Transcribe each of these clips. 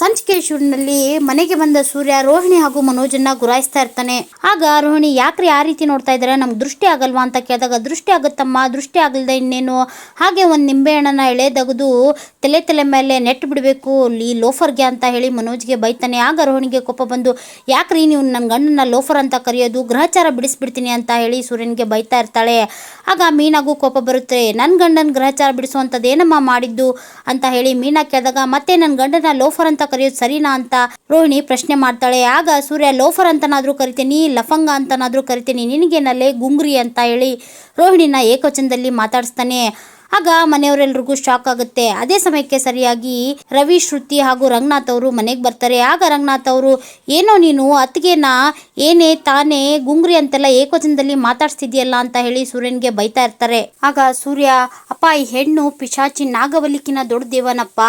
ಸಂಚಿಕೆ ಮನೆಗೆ ಬಂದ ಸೂರ್ಯ, ರೋಹಿಣಿ ಹಾಗೂ ಮನೋಜನ್ನ ಗುರಾಯಿಸ್ತಾ ಇರ್ತಾನೆ. ಆಗ ರೋಹಿಣಿ, ಯಾಕ್ರಿ ಆ ರೀತಿ ನೋಡ್ತಾ ಇದ್ದಾರೆ? ನಮ್ಗೆ ದೃಷ್ಟಿ ಆಗಲ್ವಾ ಅಂತ ಕೇಳಿದಾಗ, ದೃಷ್ಟಿ ಆಗುತ್ತಮ್ಮ, ದೃಷ್ಟಿ ಆಗಲ್ದ ಇನ್ನೇನು? ಹಾಗೆ ಒಂದು ಎಳೆ ತೆಗೆದು ತಲೆ ತಲೆ ಮೇಲೆ ನೆಟ್ ಬಿಡಬೇಕು, ಈ ಲೋಫರ್ಗೆ ಅಂತ ಹೇಳಿ ಮನೋಜ್ಗೆ ಬೈತಾನೆ. ಆಗ ರೋಹಿಣಿಗೆ ಕೋಪ ಬಂದು, ಯಾಕ್ರಿ ನೀವು ನನ್ನ ಗಂಡನ ಲೋಫರ್ ಅಂತ ಕರೆಯೋದು? ಗ್ರಹಚಾರ ಬಿಡಿಸ್ಬಿಡ್ತೀನಿ ಅಂತ ಹೇಳಿ ಸೂರ್ಯನಿಗೆ ಬೈತಾ ಇರ್ತಾಳೆ. ಆಗ ಮೀನಾಗೂ ಕೋಪ ಬರುತ್ತೆ ನನ್ನ ಗಂಡನ ಗ್ರಹಚಾರ ಬಿಡಿಸುವಂಥದ್ದು ಏನಮ್ಮ ಮಾಡಿದ್ದು? ಅಂತ ಹೇಳಿ ಮೀನಾ ಕೇಳಿದಾಗ, ಮತ್ತೆ ನನ್ನ ಗಂಡನ ಲೋಫರ್ ಅಂತ ಕರೆಯೋದು ಸರಿನಾ ಅಂತ ರೋಹಿಣಿ ಪ್ರಶ್ನೆ ಮಾಡ್ತಾಳೆ. ಆಗ ಸೂರ್ಯ, ಲೋಫರ್ ಅಂತನಾದ್ರೂ ಕರಿತೀನಿ, ಲಫಂಗ ಅಂತನಾದ್ರೂ ಕರಿತೀನಿ, ನಿನಗೇನಲ್ಲೇ ಗುಂಗ್ರಿ ಅಂತ ಹೇಳಿ ರೋಹಿಣಿನ ಏಕವಚನದಲ್ಲಿ ಮಾತಾಡಿಸ್ತಾನೆ. ಆಗ ಮನೆಯವರೆಲ್ರಿಗೂ ಶಾಕ್ ಆಗುತ್ತೆ. ಅದೇ ಸಮಯಕ್ಕೆ ಸರಿಯಾಗಿ ರವಿ, ಶ್ರುತಿ ಹಾಗೂ ರಂಗನಾಥ್ ಅವರು ಮನೆಗೆ ಬರ್ತಾರೆ. ಆಗ ರಂಗನಾಥ್ ಅವರು, ಏನೋ ನೀನು ಅತ್ತಿಗೆನ ಏನೇ ತಾನೇ ಗುಂಗ್ರಿ ಅಂತೆಲ್ಲ ಏಕವಚನದಲ್ಲಿ ಮಾತಾಡ್ಸ್ತಿದ್ಯಲ್ಲ ಅಂತ ಹೇಳಿ ಸೂರ್ಯನ್ಗೆ ಬೈತಾ ಇರ್ತಾರೆ. ಆಗ ಸೂರ್ಯ, ಅಪ್ಪ, ಈ ಹೆಣ್ಣು ಪಿಶಾಚಿ ನಾಗವಲ್ಲಿಕಿನ ದೊಡ್ಡ ದೇವನಪ್ಪ,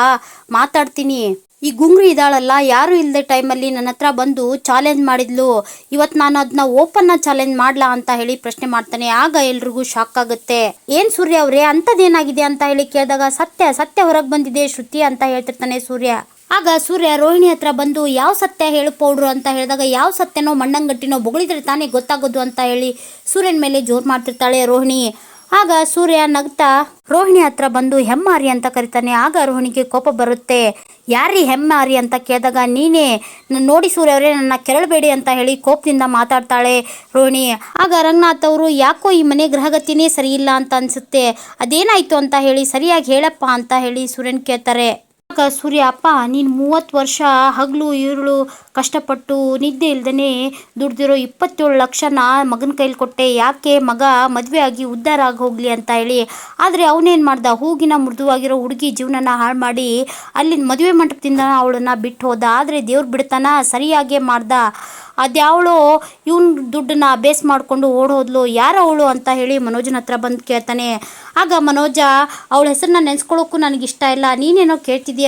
ಮಾತಾಡ್ತೀನಿ. ಈ ಗುಂಗ್ರಿ ಇದ್ದಾಳಲ್ಲ ಯಾರು ಇಲ್ಲದೆ ಟೈಮಲ್ಲಿ ನನ್ನ ಹತ್ರ ಬಂದು ಚಾಲೆಂಜ್ ಮಾಡಿದ್ಲು. ಇವತ್ತು ನಾನು ಅದನ್ನ ಓಪನ್ನ ಚಾಲೆಂಜ್ ಮಾಡ್ಲಾ ಅಂತ ಹೇಳಿ ಪ್ರಶ್ನೆ ಮಾಡ್ತಾನೆ. ಆಗ ಎಲ್ರಿಗೂ ಶಾಕ್ ಆಗುತ್ತೆ. ಏನ್ ಸೂರ್ಯ ಅವ್ರೆ ಅಂಥದ್ದೇನಾಗಿದೆ ಅಂತ ಹೇಳಿ ಕೇಳಿದಾಗ ಸತ್ಯ ಸತ್ಯ ಹೊರಗೆ ಬಂದಿದೆ, ಶ್ರುತಿ ಅಂತ ಹೇಳ್ತಿರ್ತಾನೆ ಸೂರ್ಯ. ಆಗ ಸೂರ್ಯ ರೋಹಿಣಿ ಹತ್ರ ಬಂದು, ಯಾವ ಸತ್ಯ ಹೇಳು ಪೌಡ್ರು? ಅಂತ ಹೇಳಿದಾಗ, ಯಾವ ಸತ್ಯನೋ ಮಣ್ಣಂಗಟ್ಟಿನೋ ಬೊಗಳಿದ್ರೆ ತಾನೇ ಗೊತ್ತಾಗೋದು ಅಂತ ಹೇಳಿ ಸೂರ್ಯನ ಮೇಲೆ ಜೋರು ಮಾಡ್ತಿರ್ತಾಳೆ ರೋಹಿಣಿ. ಆಗ ಸೂರ್ಯ ನಗ್ತಾ, ರೋಹಿಣಿ ಹತ್ರ ಬಂದು ಹೆಮ್ಮಾರಿ ಅಂತ ಕರಿತಾನೆ. ಆಗ ರೋಹಿಣಿಗೆ ಕೋಪ ಬರುತ್ತೆ. ಯಾರೀ ಹೆಮ್ಮಾರಿ ಅಂತ ಕೇಳಿದಾಗ, ನೀನೇ ನೋಡಿ ಸೂರ್ಯ ಅವರೇ, ನನ್ನ ಕೆರಳಬೇಡಿ ಅಂತ ಹೇಳಿ ಕೋಪದಿಂದ ಮಾತಾಡ್ತಾಳೆ ರೋಹಿಣಿ. ಆಗ ರಂಗನಾಥ್ ಅವರು, ಯಾಕೋ ಈ ಮನೆ ಗ್ರಹಗತಿನೇ ಸರಿ ಇಲ್ಲ ಅಂತ ಅನ್ಸುತ್ತೆ. ಅದೇನಾಯ್ತು ಅಂತ ಹೇಳಿ, ಸರಿಯಾಗಿ ಹೇಳಪ್ಪ ಅಂತ ಹೇಳಿ ಸೂರ್ಯನ್ ಕೇಳ್ತಾರೆ. ಸೂರ್ಯ, ಅಪ್ಪ, ನೀನು ಮೂವತ್ತು ವರ್ಷ ಹಗಲು ಇರುಳು ಕಷ್ಟಪಟ್ಟು ನಿದ್ದೆ ಇಲ್ದೇ ದುಡ್ದಿರೋ ಇಪ್ಪತ್ತೇಳು ಲಕ್ಷನ ಮಗನ ಕೈಲಿ ಕೊಟ್ಟೆ. ಯಾಕೆ ಮಗ ಮದುವೆ ಆಗಿ ಉದ್ಧಾರ ಆಗಿ ಹೋಗ್ಲಿ ಅಂತ ಹೇಳಿ. ಆದರೆ ಅವನೇನು ಮಾಡ್ದ? ಹೂಗಿನ ಮೃದುವಾಗಿರೋ ಹುಡುಗಿ ಜೀವನನ ಹಾಳು ಮಾಡಿ ಅಲ್ಲಿನ ಮದುವೆ ಮಂಟಪದಿಂದ ಅವಳನ್ನ ಬಿಟ್ಟು ಹೋದ. ಆದರೆ ದೇವ್ರು ಬಿಡ್ತಾನ ಸರಿಯಾಗೇ ಮಾಡ್ದ. ಅದ್ಯಾವಳು ಇವನ್ ದುಡ್ಡನ್ನ ಬೇಸ್ ಮಾಡಿಕೊಂಡು ಓಡೋದ್ಲು ಯಾರು ಅವಳು ಅಂತ ಹೇಳಿ ಮನೋಜನ ಹತ್ರ ಬಂದು ಕೇಳ್ತಾನೆ. ಆಗ ಮನೋಜ, ಅವಳ ಹೆಸರನ್ನ ನೆನೆಸ್ಕೊಳ್ಳೋಕ್ಕೂ ನನಗೆ ಇಷ್ಟ ಇಲ್ಲ. ನೀನೇನೋ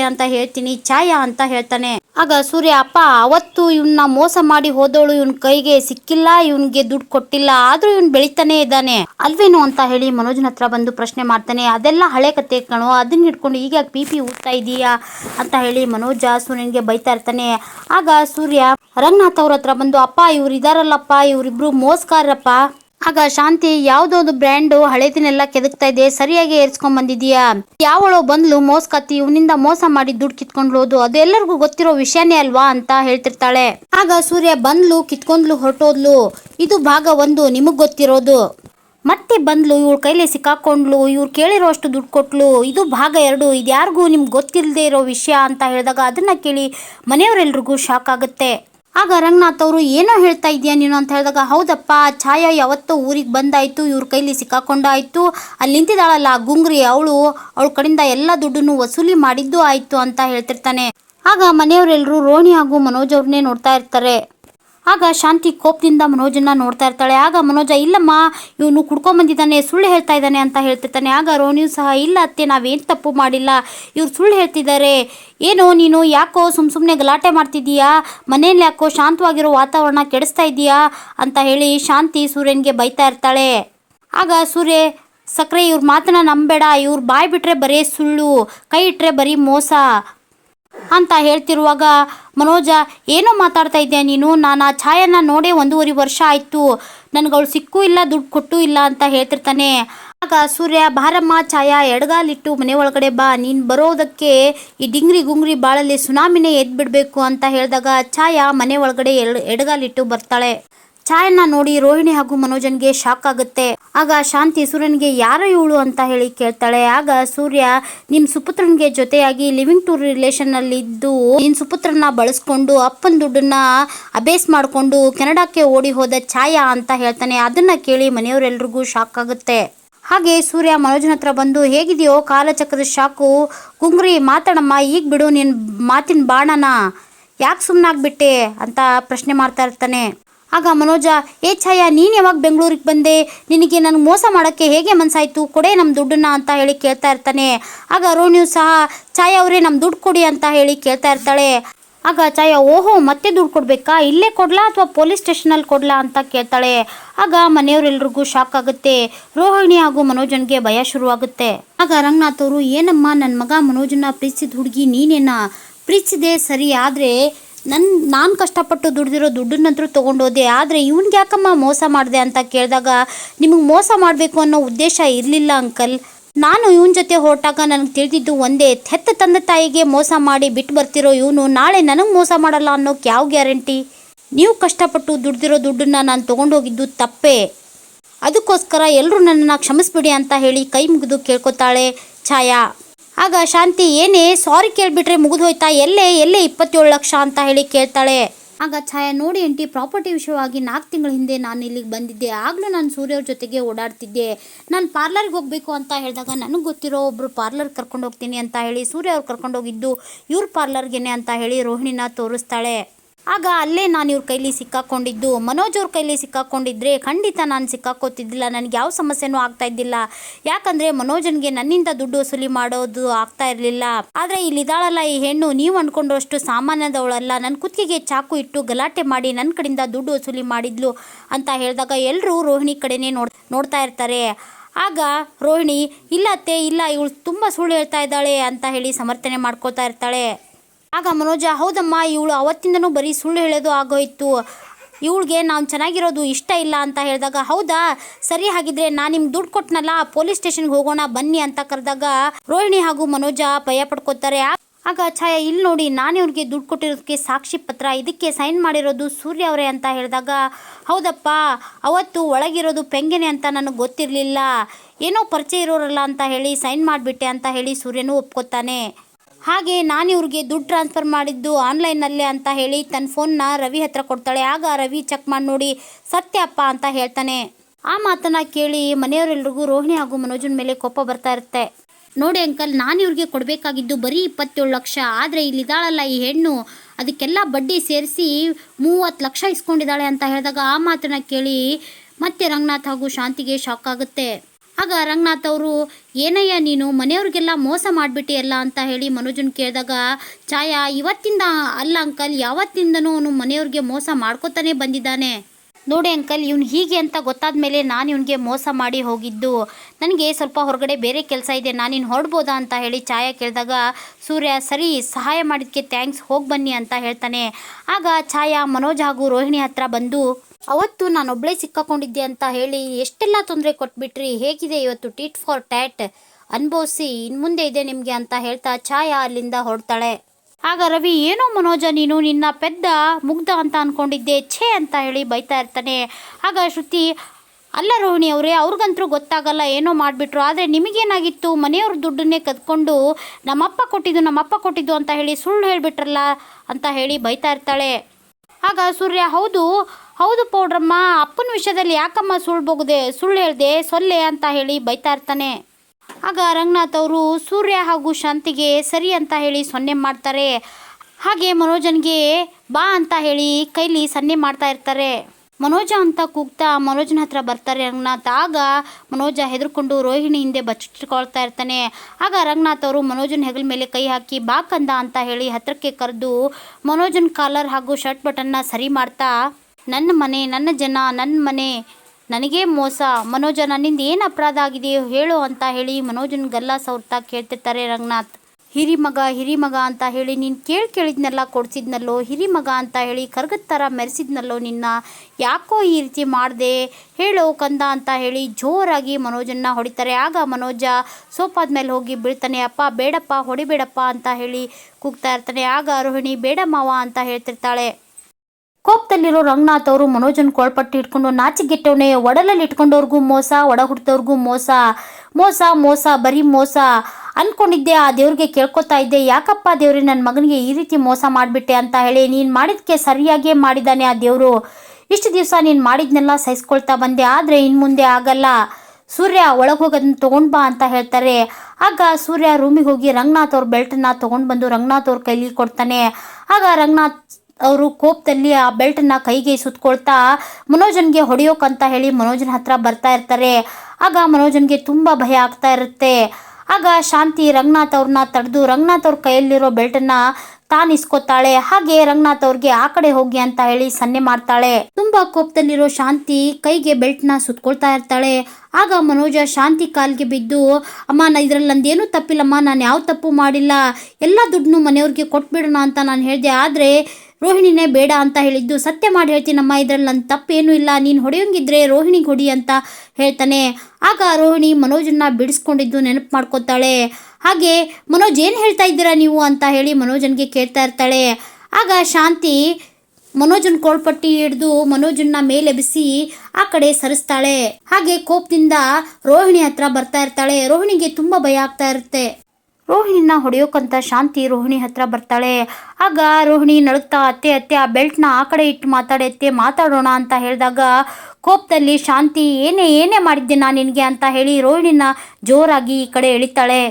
ಅಂತ ಹೇಳ್ತೀನಿ, ಛಾಯಾ ಅಂತ ಹೇಳ್ತಾನೆ. ಆಗ ಸೂರ್ಯ, ಅಪ್ಪ, ಅವತ್ತು ಇವನ್ನ ಮೋಸ ಮಾಡಿ ಹೋದವಳು ಇವನ್ ಕೈಗೆ ಸಿಕ್ಕಿಲ್ಲ, ಇವನ್ಗೆ ದುಡ್ಡು ಕೊಟ್ಟಿಲ್ಲ, ಆದ್ರೂ ಇವನ್ ಬೆಳಿತಾನೆ ಇದ್ದಾನೆ. ಅಲ್ವೇನು ಅಂತ ಹೇಳಿ ಮನೋಜನ ಹತ್ರ ಬಂದು ಪ್ರಶ್ನೆ ಮಾಡ್ತಾನೆ, ಅದೆಲ್ಲ ಹಳೆ ಕತೆ ಕಣೋ, ಅದನ್ನ ಇಟ್ಕೊಂಡು ಈಗ ಪಿ ಪಿ ಊದ್ತಾ ಇದೀಯಾ ಅಂತ ಹೇಳಿ ಮನೋಜ ಸೂರ್ಯನ್ಗೆ ಬೈತಾ ಇರ್ತಾನೆ. ಆಗ ಸೂರ್ಯ, ರಂಗನಾಥ್ ಅವ್ರ ಹತ್ರ ಬಂದು, ಅಪ್ಪ, ಇವ್ರು ಇದಾರಲ್ಲಪ್ಪ, ಇವ್ರಿಬ್ರು ಮೋಸ್ಕಾರಪ್ಪ ಆಗ ಶಾಂತಿ ಯಾವುದೋ ಒಂದು ಬ್ರ್ಯಾಂಡು ಹಳೇದಿನೆಲ್ಲ ಕೆದಕ್ತಾ ಇದೆ, ಸರಿಯಾಗಿ ಏರ್ಸ್ಕೊಂಡ್ ಬಂದಿದ್ಯಾ ಯಾವಳೋ ಬಂದ್ಲು ಮೋಸ್ಕತ್ತಿ ಇವನಿಂದ ಮೋಸ ಮಾಡಿ ದುಡ್ಡು ಕಿತ್ಕೊಂಡು ಹೋದು ಅದು ಎಲ್ಲರಿಗೂ ಗೊತ್ತಿರೋ ವಿಷಯನೇ ಅಲ್ವಾ ಅಂತ ಹೇಳ್ತಿರ್ತಾಳೆ. ಆಗ ಸೂರ್ಯ ಬಂದ್ಲು, ಕಿತ್ಕೊಂಡ್ಲು, ಹೊರಟೋದ್ಲು. ಇದು ಭಾಗ ಒಂದು, ನಿಮಗ್ ಗೊತ್ತಿರೋದು. ಮತ್ತೆ ಬಂದ್ಲು ಇವ್ರ ಕೈಲಿ ಸಿಕ್ಕಾಕೊಂಡ್ಲು ಇವ್ರು ಕೇಳಿರೋ ಅಷ್ಟು ದುಡ್ಡು ಕೊಟ್ಲು. ಇದು ಭಾಗ ಎರಡು, ಇದ್ಯಾರಿಗೂ ನಿಮ್ಗೆ ಗೊತ್ತಿಲ್ಲದೆ ಇರೋ ವಿಷಯ ಅಂತ ಹೇಳಿದಾಗ ಅದನ್ನ ಕೇಳಿ ಮನೆಯವರೆಲ್ರಿಗೂ ಶಾಕ್ ಆಗುತ್ತೆ. ಆಗ ರಂಗನಾಥ್ ಅವರು ಏನೋ ಹೇಳ್ತಾ ಇದೀಯ ನೀನು ಅಂತ ಹೇಳಿದಾಗ, ಹೌದಪ್ಪ ಛಾಯಾ ಯಾವತ್ತೋ ಊರಿಗೆ ಬಂದಾಯ್ತು, ಇವ್ರ ಕೈಲಿ ಸಿಕ್ಕಾಕೊಂಡಾಯಿತು, ಅಲ್ಲಿ ನಿಂತಿದ್ದಾಳಲ್ಲ ಗುಂಗ್ರಿ, ಅವಳು, ಅವಳ ಕಡೆಯಿಂದ ಎಲ್ಲ ದುಡ್ಡನ್ನು ವಸೂಲಿ ಮಾಡಿದ್ದು ಆಯಿತು ಅಂತ ಹೇಳ್ತಿರ್ತಾನೆ. ಆಗ ಮನೆಯವರೆಲ್ಲರೂ ರೋಣಿ ಹಾಗೂ ಮನೋಜ್ ಅವ್ರನ್ನೇ ನೋಡ್ತಾ ಇರ್ತಾರೆ. ಆಗ ಶಾಂತಿ ಕೋಪದಿಂದ ಮನೋಜನ್ನ ನೋಡ್ತಾ ಇರ್ತಾಳೆ. ಆಗ ಮನೋಜ, ಇಲ್ಲಮ್ಮ, ಇವನು ಕುಡ್ಕೊಂಬಂದಿದ್ದಾನೆ, ಸುಳ್ಳು ಹೇಳ್ತಾ ಇದ್ದಾನೆ ಅಂತ ಹೇಳ್ತಿರ್ತಾನೆ. ಆಗ ರೋನಿಯು ಸಹ, ಇಲ್ಲ ಅತ್ತೆ, ನಾವೇನು ತಪ್ಪು ಮಾಡಿಲ್ಲ. ಇವ್ರು ಸುಳ್ಳು ಹೇಳ್ತಿದ್ದಾರೆ. ಏನೋ, ನೀನು ಯಾಕೋ ಸುಮ್ ಸುಮ್ಮನೆ ಗಲಾಟೆ ಮಾಡ್ತಿದ್ದೀಯಾ? ಮನೇಲಿ ಯಾಕೋ ಶಾಂತವಾಗಿರೋ ವಾತಾವರಣ ಕೆಡಿಸ್ತಾ ಇದೀಯಾ ಅಂತ ಹೇಳಿ ಶಾಂತಿ ಸೂರ್ಯನ್ಗೆ ಬೈತಾ ಇರ್ತಾಳೆ. ಆಗ ಸೂರ್ಯ, ಸಕ್ರೆ, ಇವ್ರ ಮಾತನ್ನ ನಂಬೇಡ ಇವ್ರು ಬಾಯ್ ಬಿಟ್ರೆ ಬರೀ ಸುಳ್ಳು. ಕೈ ಇಟ್ರೆ ಬರೀ ಮೋಸ. ಅಂತ ಹೇಳ್ತಿರುವಾಗ, ಮನೋಜ, ಏನೋ ಮಾತಾಡ್ತಾ ಇದ್ದೀಯ ನೀನು? ನಾನು ಆ ಛಾಯನ್ನ ನೋಡೇ ಒಂದೂವರೆ ವರ್ಷ ಆಯಿತು. ನನಗೆ ಅವಳು ಸಿಕ್ಕೂ ಇಲ್ಲ, ದುಡ್ಡು ಕೊಟ್ಟೂ ಇಲ್ಲ ಅಂತ ಹೇಳ್ತಿರ್ತಾನೆ. ಆಗ ಸೂರ್ಯ, ಬಾರಮ್ಮ, ಛಾಯಾ, ಎಡಗಾಲಿಟ್ಟು ಮನೆ ಒಳಗಡೆ ಬಾ. ನೀನು ಬರೋದಕ್ಕೆ ಈ ಡಿಂಗ್ರಿ ಗುಂಗ್ರಿ ಬಾಳಲ್ಲಿ ಸುನಾಮಿನೇ ಎದ್ದು ಬಿಡಬೇಕು ಅಂತ ಹೇಳಿದಾಗ ಛಾಯಾ ಮನೆ ಒಳಗಡೆ ಎಡ್ ಎಡಗಾಲಿಟ್ಟು ಬರ್ತಾಳೆ. ಛಾಯನ್ನ ನೋಡಿ ರೋಹಿಣಿ ಹಾಗೂ ಮನೋಜನ್ಗೆ ಶಾಕ್ ಆಗುತ್ತೆ. ಆಗ ಶಾಂತಿ ಸೂರ್ಯನ್ಗೆ, ಯಾರು ಇವಳು? ಅಂತ ಹೇಳಿ ಕೇಳ್ತಾಳೆ. ಆಗ ಸೂರ್ಯ ನಿಮ್ ಸುಪುತ್ರನ್ಗೆ ಜೊತೆಯಾಗಿ ಲಿವಿಂಗ್ ಟು ರಿಲೇಷನ್ ಅಲ್ಲಿ ಇದ್ದು, ನಿನ್ ಸುಪುತ್ರನ ಬಳಸ್ಕೊಂಡು ಅಪ್ಪನ ದುಡ್ಡನ್ನ ಅಬೇಸ್ ಮಾಡ್ಕೊಂಡು ಕೆನಡಾಕ್ಕೆ ಓಡಿ ಹೋದ ಛಾಯಾ ಅಂತ ಹೇಳ್ತಾನೆ. ಅದನ್ನ ಕೇಳಿ ಮನೆಯವರೆಲ್ರಿಗೂ ಶಾಕ್ ಆಗುತ್ತೆ. ಹಾಗೆ ಸೂರ್ಯ ಮನೋಜನ ಹತ್ರ ಬಂದು, ಹೇಗಿದೆಯೋ, ಕಾಲಚಕ್ರದ ಶಾಕು. ಕುಂಗ್ರಿ, ಮಾತಾಡಮ್ಮ. ಈಗ ಬಿಡು ನಿನ್ ಮಾತಿನ ಬಾಣನ. ಯಾಕೆ ಸುಮ್ಮನಾಗ್ಬಿಟ್ಟೆ ಅಂತ ಪ್ರಶ್ನೆ ಮಾಡ್ತಾ ಇರ್ತಾನೆ. ಆಗ ಮನೋಜ, ಏ ಛಾಯಾ, ನೀನು ಯಾವಾಗ ಬೆಂಗಳೂರಿಗೆ ಬಂದೆ? ನಿನಗೆ ನನಗೆ ಮೋಸ ಮಾಡೋಕ್ಕೆ ಹೇಗೆ ಮನಸ್ಸಾಯಿತು ಕೊಡೆ ನಮ್ಮ ದುಡ್ಡನ್ನ ಅಂತ ಹೇಳಿ ಕೇಳ್ತಾ ಇರ್ತಾನೆ. ಆಗ ರೋಣಿಯು ಸಹ, ಛಾಯಾ ಅವರೇ ನಮ್ಮ ದುಡ್ಡು ಕೊಡಿ ಅಂತ ಹೇಳಿ ಕೇಳ್ತಾ ಇರ್ತಾಳೆ. ಆಗ ಛಾಯಾ, ಓಹೋ, ಮತ್ತೆ ದುಡ್ಡು ಕೊಡಬೇಕಾ? ಇಲ್ಲೇ ಕೊಡಲಾ ಅಥವಾ ಪೊಲೀಸ್ ಸ್ಟೇಷನಲ್ಲಿ ಕೊಡಲಾ? ಅಂತ ಕೇಳ್ತಾಳೆ. ಆಗ ಮನೆಯವರೆಲ್ಲರಿಗೂ ಶಾಕ್ ಆಗುತ್ತೆ. ರೋಹಿಣಿ ಹಾಗೂ ಮನೋಜನ್ಗೆ ಭಯ ಶುರುವಾಗುತ್ತೆ. ಆಗ ರಂಗನಾಥ್ ಅವರು, ಏನಮ್ಮ ನನ್ನ ಮಗ ಮನೋಜನ ಪ್ರೀತಿಸಿದ ಹುಡುಗಿ ನೀನೇನಾ? ಪ್ರೀತಿಸಿದೆ ಸರಿ, ಆದರೆ ನನ್ನ ನಾನು ಕಷ್ಟಪಟ್ಟು ದುಡ್ದಿರೋ ದುಡ್ಡನ್ನಂತರೂ ತೊಗೊಂಡೋದೆ, ಆದರೆ ಇವ್ನಿಗೆ ಯಾಕಮ್ಮ ಮೋಸ ಮಾಡಿದೆ ಅಂತ ಕೇಳಿದಾಗ ನಿಮಗೆ ಮೋಸ ಮಾಡಬೇಕು ಅನ್ನೋ ಉದ್ದೇಶ ಇರಲಿಲ್ಲ ಅಂಕಲ್. ನಾನು ಇವನ ಜೊತೆ ಹೊರಟಾಗ ನನಗೆ ತಿಳಿದಿದ್ದು ಒಂದೇ, ಹೆತ್ತ ತಂದೆ ತಾಯಿಗೆ ಮೋಸ ಮಾಡಿ ಬಿಟ್ಟು ಬರ್ತಿರೋ ಇವನು ನಾಳೆ ನನಗೆ ಮೋಸ ಮಾಡಲ್ಲ ಅನ್ನೋಕ್ಕೆ ಯಾವ ಗ್ಯಾರಂಟಿ? ನೀವು ಕಷ್ಟಪಟ್ಟು ದುಡ್ದಿರೋ ದುಡ್ಡನ್ನ ನಾನು ತೊಗೊಂಡೋಗಿದ್ದು ತಪ್ಪೇ. ಅದಕ್ಕೋಸ್ಕರ ಎಲ್ಲರೂ ನನ್ನನ್ನು ಕ್ಷಮಿಸ್ಬಿಡಿ ಅಂತ ಹೇಳಿ ಕೈ ಮುಗಿದು ಕೇಳ್ಕೊತಾಳೆ ಛಾಯಾ. ಆಗ ಶಾಂತಿ, ಏನೇ ಸಾರಿ ಕೇಳಿಬಿಟ್ರೆ ಮುಗಿದು ಹೋಯ್ತಾ? ಎಲ್ಲೇ ಎಲ್ಲೇ ಇಪ್ಪತ್ತೇಳು ಲಕ್ಷ ಅಂತ ಹೇಳಿ ಕೇಳ್ತಾಳೆ. ಆಗ ಛಾಯಾ, ನೋಡಿ ಎಂಟಿ ಪ್ರಾಪರ್ಟಿ ವಿಷಯವಾಗಿ ನಾಲ್ಕು ತಿಂಗಳ ಹಿಂದೆ ನಾನು ಇಲ್ಲಿಗೆ ಬಂದಿದ್ದೆ. ಆಗಲೂ ನಾನು ಸೂರ್ಯವ್ರ ಜೊತೆಗೆ ಓಡಾಡ್ತಿದ್ದೆ. ನಾನು ಪಾರ್ಲರ್ಗೆ ಹೋಗಬೇಕು ಅಂತ ಹೇಳಿದಾಗ ನನಗೆ ಗೊತ್ತಿರೋ ಒಬ್ಬರು ಪಾರ್ಲರ್ ಕರ್ಕೊಂಡು ಹೋಗ್ತೀನಿ ಅಂತ ಹೇಳಿ ಸೂರ್ಯ ಅವ್ರು ಕರ್ಕೊಂಡು ಹೋಗಿದ್ದು ಇವ್ರ ಪಾರ್ಲರ್ಗೆನೆ ಅಂತ ಹೇಳಿ ರೋಹಿಣಿನ ತೋರಿಸ್ತಾಳೆ. ಆಗ ಅಲ್ಲೇ ನಾನು ಇವ್ರ ಕೈಲಿ ಸಿಕ್ಕಾಕೊಂಡಿದ್ದು. ಮನೋಜ್ ಅವ್ರ ಕೈಲಿ ಸಿಕ್ಕಾಕೊಂಡಿದ್ರೆ ಖಂಡಿತ ನಾನು ಸಿಕ್ಕಾಕೋತಿದ್ದಿಲ್ಲ. ನನಗೆ ಯಾವ ಸಮಸ್ಯೆನೂ ಆಗ್ತಾ ಇದ್ದಿಲ್ಲ. ಯಾಕಂದ್ರೆ ಮನೋಜನ್ಗೆ ನನ್ನಿಂದ ದುಡ್ಡು ವಸೂಲಿ ಮಾಡೋದು ಆಗ್ತಾ ಇರಲಿಲ್ಲ. ಆದರೆ ಇಲ್ಲಿದ್ದಾಳಲ್ಲ ಈ ಹೆಣ್ಣು, ನೀವು ಅಂದ್ಕೊಂಡಷ್ಟು ಸಾಮಾನ್ಯದವಳಲ್ಲ. ನನ್ನ ಕುತ್ತಿಗೆಗೆ ಚಾಕು ಇಟ್ಟು ಗಲಾಟೆ ಮಾಡಿ ನನ್ನ ಕಡೆಯಿಂದ ದುಡ್ಡು ವಸೂಲಿ ಮಾಡಿದ್ಲು ಅಂತ ಹೇಳಿದಾಗ ಎಲ್ಲರೂ ರೋಹಿಣಿ ಕಡೆನೇ ನೋಡ್, ನೋಡ್ತಾ ಇರ್ತಾರೆ. ಆಗ ರೋಹಿಣಿ ಇಲ್ಲತ್ತೆ ಇಲ್ಲ, ಇವಳು ತುಂಬ ಸುಳ್ಳು ಹೇಳ್ತಾ ಇದ್ದಾಳೆ ಅಂತ ಹೇಳಿ ಸಮರ್ಥನೆ ಮಾಡ್ಕೋತಾ ಇರ್ತಾಳೆ. ಆಗ ಮನೋಜ, ಹೌದಮ್ಮ, ಇವಳು ಅವತ್ತಿಂದನೂ ಬರೀ ಸುಳ್ಳು ಹೇಳೋದು ಆಗೋಯ್ತು. ಇವಳಿಗೆ ನಾವು ಚೆನ್ನಾಗಿರೋದು ಇಷ್ಟ ಇಲ್ಲ ಅಂತ ಹೇಳಿದಾಗ, ಹೌದಾ? ಸರಿ ಹಾಗಿದ್ರೆ ನಾನು ನಿಮ್ಗೆ ದುಡ್ಡು ಕೊಟ್ನಲ್ಲ, ಪೊಲೀಸ್ ಸ್ಟೇಷನ್ಗೆ ಹೋಗೋಣ, ಬನ್ನಿ ಅಂತ ಕರೆದಾಗ ರೋಹಿಣಿ ಹಾಗೂ ಮನೋಜ ಭಯ ಪಡ್ಕೋತಾರೆ. ಆಗ ಛಾಯಾ ಇಲ್ಲಿ ನೋಡಿ, ನಾನು ಇವ್ರಿಗೆ ದುಡ್ಡು ಕೊಟ್ಟಿರೋದಕ್ಕೆ ಸಾಕ್ಷಿ ಪತ್ರ, ಇದಕ್ಕೆ ಸೈನ್ ಮಾಡಿರೋದು ಸೂರ್ಯ ಅವರೇ ಅಂತ ಹೇಳಿದಾಗ, ಹೌದಪ್ಪ, ಅವತ್ತು ಒಳಗಿರೋದು ಪೆಂಗೆನೆ ಅಂತ ನನಗೆ ಗೊತ್ತಿರಲಿಲ್ಲ. ಏನೋ ಪರಿಚಯ ಇರೋರಲ್ಲ ಅಂತ ಹೇಳಿ ಸೈನ್ ಮಾಡಿಬಿಟ್ಟೆ ಅಂತ ಹೇಳಿ ಸೂರ್ಯನೂ ಒಪ್ಕೋತಾನೆ. ಹಾಗೆ ನಾನು ಇವ್ರಿಗೆ ದುಡ್ಡು ಟ್ರಾನ್ಸ್ಫರ್ ಮಾಡಿದ್ದು ಆನ್ಲೈನಲ್ಲೇ ಅಂತ ಹೇಳಿ ತನ್ನ ಫೋನ್ನ ರವಿ ಹತ್ರ ಕೊಡ್ತಾಳೆ. ಆಗ ರವಿ ಚೆಕ್ ಮಾಡಿ ನೋಡಿ ಸತ್ಯಪ್ಪ ಅಂತ ಹೇಳ್ತಾನೆ. ಆ ಮಾತನ್ನ ಕೇಳಿ ಮನೆಯವರೆಲ್ಲರಿಗೂ ರೋಹಿಣಿ ಹಾಗೂ ಮನೋಜನ ಮೇಲೆ ಕೋಪ ಬರ್ತಾ ಇರುತ್ತೆ. ನೋಡಿ ಅಂಕಲ್, ನಾನು ಇವ್ರಿಗೆ ಕೊಡಬೇಕಾಗಿದ್ದು ಬರೀ ಇಪ್ಪತ್ತೇಳು ಲಕ್ಷ. ಆದರೆ ಇಲ್ಲಿದ್ದಾಳಲ್ಲ ಈ ಹೆಣ್ಣು. ಅದಕ್ಕೆಲ್ಲ ಬಡ್ಡಿ ಸೇರಿಸಿ ಮೂವತ್ತು ಲಕ್ಷ ಇಸ್ಕೊಂಡಿದ್ದಾಳೆ ಅಂತ ಹೇಳಿದಾಗ ಆ ಮಾತನ್ನ ಕೇಳಿ ಮತ್ತೆ ರಂಗನಾಥ್ ಹಾಗೂ ಶಾಂತಿಗೆ ಶಾಕ್ ಆಗುತ್ತೆ. ಆಗ ರಂಗನಾಥ್ ಅವರು, ಏನಯ್ಯ ನೀನು, ಮನೆಯವ್ರಿಗೆಲ್ಲ ಮೋಸ ಮಾಡಿಬಿಟ್ಟಿಯಲ್ಲ? ಅಂತ ಹೇಳಿ ಮನೋಜನ್ ಕೇಳಿದಾಗ, ಛಾಯಾ, ಇವತ್ತಿಂದ ಅಲ್ಲ ಅಂಕಲ್, ಯಾವತ್ತಿಂದನೂ ಅವನು ಮನೆಯವ್ರಿಗೆ ಮೋಸ ಮಾಡ್ಕೋತಾನೆ ಬಂದಿದ್ದಾನೆ. ನೋಡಿ ಅಂಕಲ್, ಇವನು ಹೀಗೆ ಅಂತ ಗೊತ್ತಾದ ಮೇಲೆ ನಾನು ಇವನಿಗೆ ಮೋಸ ಮಾಡಿ ಹೋಗಿದ್ದು. ನನಗೆ ಸ್ವಲ್ಪ ಹೊರಗಡೆ ಬೇರೆ ಕೆಲಸ ಇದೆ ನಾನಿನ್ನು ಹೊರಡ್ಬೋದಾ? ಅಂತ ಹೇಳಿ ಛಾಯಾ ಕೇಳಿದಾಗ, ಸೂರ್ಯ, ಸರಿ, ಸಹಾಯ ಮಾಡಿದ್ದಕ್ಕೆ ಥ್ಯಾಂಕ್ಸ್ ಹೋಗಿ ಬನ್ನಿ ಅಂತ ಹೇಳ್ತಾನೆ. ಆಗ ಛಾಯಾ, ಮನೋಜ್ ಹಾಗೂ ರೋಹಿಣಿ ಹತ್ರ ಬಂದು ಅವತ್ತು ನಾನೊಬ್ಳೇ ಸಿಕ್ಕಾಕೊಂಡಿದ್ದೆ ಅಂತ ಹೇಳಿ ಎಷ್ಟೆಲ್ಲ ತೊಂದರೆ ಕೊಟ್ಬಿಟ್ರಿ? ಹೇಗಿದೆ ಇವತ್ತು ಟಿಟ್ ಫಾರ್ ಟ್ಯಾಟ್? ಅನುಭವಿಸಿ ಇನ್ಮುಂದೆ ಇದೆ ನಿಮಗೆ ಅಂತ ಹೇಳ್ತಾ ಛಾಯಾ ಅಲ್ಲಿಂದ ಹೊಡ್ತಾಳೆ ಆಗ ರವಿ, ಏನೋ ಮನೋಜ ನೀನು ನಿನ್ನ ಪೆದ್ದ ಮುಗ್ಧ ಅಂತ ಅನ್ಕೊಂಡಿದ್ದೆ, ಛೇ ಅಂತ ಹೇಳಿ ಬೈತಾ ಇರ್ತಾನೆ. ಆಗ ಶ್ರುತಿ, ಅಲ್ಲ ರೋಹಿಣಿ ಅವರೇ ಅವ್ರಿಗಂತರೂ ಗೊತ್ತಾಗಲ್ಲ ಏನೋ ಮಾಡಿಬಿಟ್ರು. ಆದರೆ ನಿಮಗೇನಾಗಿತ್ತು? ಮನೆಯವ್ರ ದುಡ್ಡನ್ನೇ ಕದ್ಕೊಂಡು ನಮ್ಮಪ್ಪ ಕೊಟ್ಟಿದ್ದು ನಮ್ಮಪ್ಪ ಕೊಟ್ಟಿದ್ದು ಅಂತ ಹೇಳಿ ಸುಳ್ಳು ಹೇಳಿಬಿಟ್ರಲ್ಲ? ಅಂತ ಹೇಳಿ ಬೈತಾ ಇರ್ತಾಳೆ. ಆಗ ಸೂರ್ಯ, ಹೌದು ಹೌದು ಪೌಡ್ರಮ್ಮ, ಅಪ್ಪನ ವಿಷಯದಲ್ಲಿ ಯಾಕಮ್ಮ ಸುಳ್ಳು ಬೋಗದೆ, ಸುಳ್ಳು ಹೇಳ್ದೆ, ಸೊಲ್ಲೆ ಅಂತ ಹೇಳಿ ಬೈತಾ ಇರ್ತಾನೆ. ಆಗ ರಂಗನಾಥ್ ಅವರು, ಸೂರ್ಯ ಹಾಗೂ ಶಾಂತಿಗೆ ಸರಿ ಅಂತ ಹೇಳಿ ಸೊನ್ನೆ ಮಾಡ್ತಾರೆ. ಹಾಗೆ ಮನೋಜನ್ಗೆ ಬಾ ಅಂತ ಹೇಳಿ ಕೈಲಿ ಸನ್ನೆ ಮಾಡ್ತಾ ಇರ್ತಾರೆ. ಮನೋಜ ಅಂತ ಕೂಗ್ತಾ ಮನೋಜನ ಹತ್ರ ಬರ್ತಾರೆ ರಂಗನಾಥ್. ಆಗ ಮನೋಜ ಹೆದರ್ಕೊಂಡು ರೋಹಿಣಿ ಹಿಂದೆ ಬಚ್ಚಿಟ್ಕೊಳ್ತಾ ಇರ್ತಾನೆ. ಆಗ ರಂಗನಾಥ್ ಅವರು ಮನೋಜನ ಹೆಗಲ ಮೇಲೆ ಕೈ ಹಾಕಿ, ಬಾ ಕಂದ ಅಂತ ಹೇಳಿ ಹತ್ತಿರಕ್ಕೆ ಕರೆದು ಮನೋಜನ ಕಾಲರ್ ಹಾಗೂ ಶರ್ಟ್ ಬಟನ್ನ ಸರಿ ಮಾಡ್ತಾ, ನನ್ನ ಮನೆ, ನನ್ನ ಜನ ನನ್ನ ಮನೆ, ನನಗೇ ಮೋಸ. ಮನೋಜ ನನ್ನಿಂದ ಏನು ಅಪರಾಧ ಆಗಿದೆಯೋ ಹೇಳು ಅಂತ ಹೇಳಿ ಮನೋಜನ ಗಲ್ಲ ಸವರ್ತಾ ಕೇಳ್ತಿರ್ತಾರೆ ರಂಗನಾಥ್. ಹಿರಿಮಗ ಹಿರಿಮಗ ಅಂತ ಹೇಳಿ ನೀನು ಕೇಳಿ ಕೇಳಿದ್ನೆಲ್ಲ ಕೊಡ್ಸಿದ್ನಲ್ಲೋ, ಹಿರಿಮಗ ಅಂತ ಹೇಳಿ ಕರ್ಗದ ಥರ ಮೆರೆಸಿದ್ನಲ್ಲೋ ನಿನ್ನ? ಯಾಕೋ ಈ ರೀತಿ ಮಾಡಿದೆ? ಹೇಳೋ ಕಂದ ಅಂತ ಹೇಳಿ ಜೋರಾಗಿ ಮನೋಜನ್ನ ಹೊಡಿತಾರೆ. ಆಗ ಮನೋಜ ಸೋಫಾದ ಮೇಲೆ ಹೋಗಿ ಬೀಳ್ತಾನೆ, ಅಪ್ಪ, ಬೇಡಪ್ಪ ಹೊಡಿಬೇಡಪ್ಪ ಅಂತ ಹೇಳಿ ಕೂಗ್ತಾ ಇರ್ತಾನೆ. ಆಗ ರೋಹಿಣಿ ಬೇಡ ಮಾವ ಅಂತ ಹೇಳ್ತಿರ್ತಾಳೆ. ಕೋಪದಲ್ಲಿರೋ ರಂಗನಾಥ್ ಅವರು ಮನೋಜನ್ ಕೊಳ್ಪಟ್ಟು ಇಟ್ಕೊಂಡು ನಾಚಿಗೆಟ್ಟವನೇ ಒಡಲಲ್ಲಿ ಇಟ್ಕೊಂಡವ್ರಿಗೂ ಮೋಸ ಒಡ ಹುಟ್ಟಿದವ್ರಿಗೂ ಮೋಸ ಮೋಸ ಮೋಸ, ಬರೀ ಮೋಸ ಅನ್ಕೊಂಡಿದ್ದೆ, ಆ ದೇವ್ರಿಗೆ ಕೇಳ್ಕೊತಾ ಇದ್ದೆ, ಯಾಕಪ್ಪ ದೇವ್ರಿ ನನ್ನ ಮಗನಿಗೆ ಈ ರೀತಿ ಮೋಸ ಮಾಡಿಬಿಟ್ಟೆ ಅಂತ ಹೇಳಿ ನೀನು ಮಾಡಿದ್ಕೆ ಸರಿಯಾಗಿಯೇ ಮಾಡಿದ್ದಾನೆ ಆ ದೇವರು. ಇಷ್ಟು ದಿವಸ ನೀನು ಮಾಡಿದ್ನೆಲ್ಲ ಸಹಿಸ್ಕೊಳ್ತಾ ಬಂದೆ, ಆದರೆ ಇನ್ನು ಮುಂದೆ ಆಗಲ್ಲ. ಸೂರ್ಯ ಒಳಗೆ ಹೋಗೋದನ್ನ ತೊಗೊಂಡು ಬಾ ಅಂತ ಹೇಳ್ತಾರೆ. ಆಗ ಸೂರ್ಯ ರೂಮಿಗೆ ಹೋಗಿ ರಂಗನಾಥ್ ಅವ್ರ ಬೆಲ್ಟನ್ನ ತೊಗೊಂಡು ಬಂದು ರಂಗನಾಥ್ ಅವ್ರ ಕೈಲಿ ಕೊಡ್ತಾನೆ. ಆಗ ರಂಗನಾಥ್ ಅವರು ಕೋಪದಲ್ಲಿ ಆ ಬೆಲ್ಟನ್ನ ಕೈಗೆ ಸುತ್ಕೊಳ್ತಾ ಮನೋಜನ್ಗೆ ಹೊಡೆಯೋಕಂತ ಹೇಳಿ ಮನೋಜನ್ ಹತ್ರ ಬರ್ತಾ ಇರ್ತಾರೆ. ಆಗ ಮನೋಜನ್ಗೆ ತುಂಬ ಭಯ ಆಗ್ತಾ ಇರುತ್ತೆ. ಆಗ ಶಾಂತಿ ರಂಗನಾಥ್ ಅವ್ರನ್ನ ತಡೆದು ರಂಗನಾಥ್ ಅವ್ರ ಕೈಯಲ್ಲಿರೋ ಬೆಲ್ಟನ್ನ ತಾನು ಇಸ್ಕೊತಾಳೆ. ಹಾಗೆ ರಂಗನಾಥ್ ಅವ್ರಿಗೆ ಆ ಕಡೆ ಹೋಗಿ ಅಂತ ಹೇಳಿ ಸನ್ನೆ ಮಾಡ್ತಾಳೆ. ತುಂಬಾ ಕೋಪದಲ್ಲಿರೋ ಶಾಂತಿ ಕೈಗೆ ಬೆಲ್ಟ್ನ ಸುತ್ಕೊಳ್ತಾ ಇರ್ತಾಳೆ. ಆಗ ಮನೋಜ ಶಾಂತಿ ಕಾಲ್ಗೆ ಬಿದ್ದು, ಅಮ್ಮ, ನಾ ಇದ್ರಲ್ಲಿ ನಂದೇನು ತಪ್ಪಿಲ್ಲಮ್ಮ. ನಾನು ಯಾವ ತಪ್ಪು ಮಾಡಿಲ್ಲ. ಎಲ್ಲ ದುಡ್ಡನ್ನು ಮನೆಯವ್ರಿಗೆ ಕೊಟ್ಬಿಡೋಣ ಅಂತ ನಾನು ಹೇಳಿದೆ. ಆದರೆ ರೋಹಿಣಿನೇ ಬೇಡ ಅಂತ ಹೇಳಿದ್ದು ಸತ್ಯ ಮಾಡಿ ಹೇಳ್ತೀನಮ್ಮ ಇದ್ರಲ್ಲಿ ನನ್ನ ತಪ್ಪೇನೂ ಇಲ್ಲ. ನೀನು ಹೊಡೆಯೋಂಗಿದ್ರೆ ರೋಹಿಣಿಗೆ ಹೊಡಿ ಅಂತ ಹೇಳ್ತಾನೆ. ಆಗ ರೋಹಿಣಿ ಮನೋಜನ್ನ ಬಿಡಿಸ್ಕೊಂಡಿದ್ದು ನೆನಪು ಮಾಡ್ಕೊತಾಳೆ. ಹಾಗೆ ಮನೋಜ್ ಏನು ಹೇಳ್ತಾ ಇದ್ದೀರಾ ನೀವು ಅಂತ ಹೇಳಿ ಮನೋಜನ್ಗೆ ಕೇಳ್ತಾ ಇರ್ತಾಳೆ. ಆಗ ಶಾಂತಿ ಮನೋಜನ್ ಕೋಳ್ಪಟ್ಟಿ ಹಿಡಿದು ಮನೋಜನ್ನ ಬಿಸಿ ಆ ಕಡೆ ಸರಿಸ್ತಾಳೆ. ಹಾಗೆ ಕೋಪದಿಂದ ರೋಹಿಣಿ ಹತ್ರ ಬರ್ತಾ ಇರ್ತಾಳೆ. ರೋಹಿಣಿಗೆ ತುಂಬಾ ಭಯ ಆಗ್ತಾ ಇರುತ್ತೆ. ರೋಹಿಣಿನ ಹೊಡೆಯೋಕಂತ ಶಾಂತಿ ರೋಹಿಣಿ ಹತ್ರ ಬರ್ತಾಳೆ. ಆಗ ರೋಹಿಣಿ ನಡುಗ್ತಾ ಅತ್ತೆ ಅತ್ತೆ, ಆ ಬೆಲ್ಟ್ನ ಆ ಕಡೆ ಇಟ್ಟು ಮಾತಾಡಿ, ಅತ್ತೆ, ಮಾತಾಡೋಣ ಅಂತ ಹೇಳಿದಾಗ ಕೋಪದಲ್ಲಿ, ಶಾಂತಿ, ಏನೇ ಏನೇ ಮಾಡಿದ್ದೆ ನಾನು ನಿನಗೆ? ಅಂತ ಹೇಳಿ ರೋಹಿಣಿನ ಜೋರಾಗಿ ಈ ಕಡೆ ಎಳಿತಾಳೆ.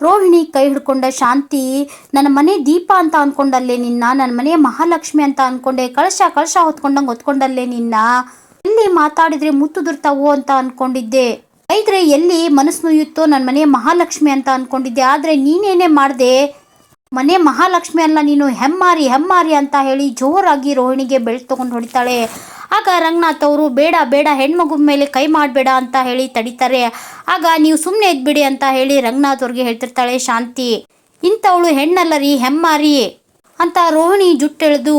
ರೋಹಿಣಿ ಕೈ ಹಿಡ್ಕೊಂಡ, ಶಾಂತಿ, ನನ್ನ ಮನೆ ದೀಪ ಅಂತ ಅನ್ಕೊಂಡಲ್ಲೇ ನಿನ್ನ? ನನ್ನ ಮನೆ ಮಹಾಲಕ್ಷ್ಮಿ ಅಂತ ಅನ್ಕೊಂಡೆ? ಕಳಶ ಕಳಶ ಹೊತ್ಕೊಂಡಂಗೆ ಹೊತ್ಕೊಂಡಲ್ಲೇ ನಿನ್ನ? ಇಲ್ಲಿ ಮಾತಾಡಿದ್ರೆ ಮುತ್ತು ದುರ್ತಾವು ಅಂತ ಅನ್ಕೊಂಡಿದ್ದೆ. ಬೈದ್ರೆ ಎಲ್ಲಿ ಮನಸ್ಸು ನೋಯುತ್ತೋ ನನ್ನ ಮನೆ ಮಹಾಲಕ್ಷ್ಮಿ ಅಂತ ಅನ್ಕೊಂಡಿದ್ದೆ. ಆದರೆ ನೀನೇನೇ ಮಾಡಿದೆ? ಮನೆ ಮಹಾಲಕ್ಷ್ಮಿ ಅಲ್ಲ, ನೀನು ಹೆಮ್ಮಾರಿ ಹೆಮ್ಮಾರಿ ಅಂತ ಹೇಳಿ ಜೋರಾಗಿ ರೋಹಿಣಿಗೆ ಬೆಳ್ಟ್ ತೊಗೊಂಡು ಹೊಡಿತಾಳೆ. ಆಗ ರಂಗನಾಥ್ ಅವರು, ಬೇಡ ಬೇಡ, ಹೆಣ್ಮಗು ಮೇಲೆ ಕೈ ಮಾಡಬೇಡ ಅಂತ ಹೇಳಿ ತಡಿತಾರೆ. ಆಗ ನೀವು ಸುಮ್ಮನೆ ಇದ್ಬಿಡಿ ಅಂತ ಹೇಳಿ ರಂಗನಾಥ್ ಅವ್ರಿಗೆ ಹೇಳ್ತಿರ್ತಾಳೆ ಶಾಂತಿ. ಇಂಥವಳು ಹೆಣ್ಣಲ್ಲ ರೀ, ಹೆಮ್ಮಾರಿ ಅಂತ ರೋಹಿಣಿ ಜುಟ್ಟೆಳೆದು,